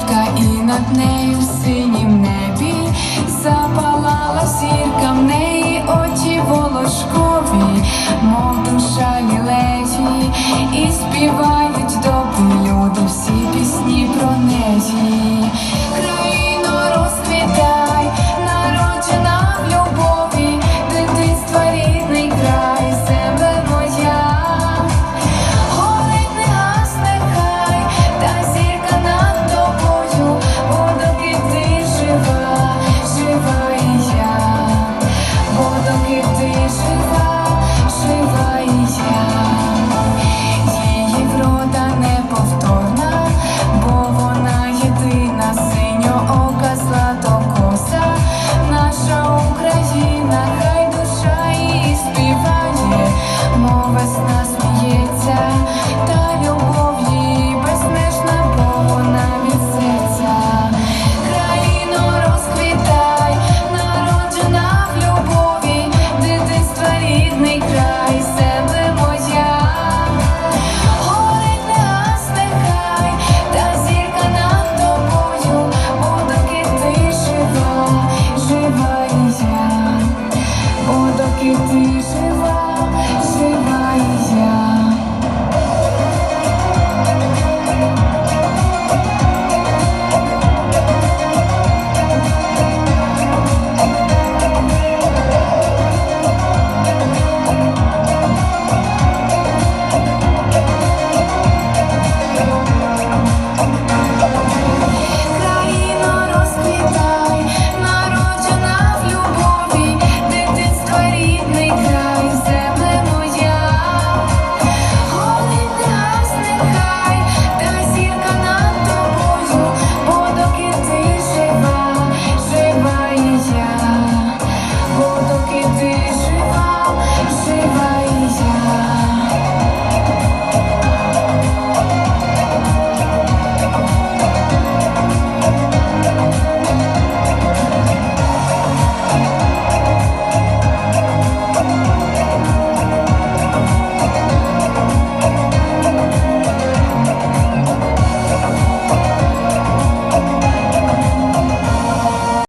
Квітка і над нею в синім небі запалала зірка. В неї очі волошкові, мов душа лілеї, і співає.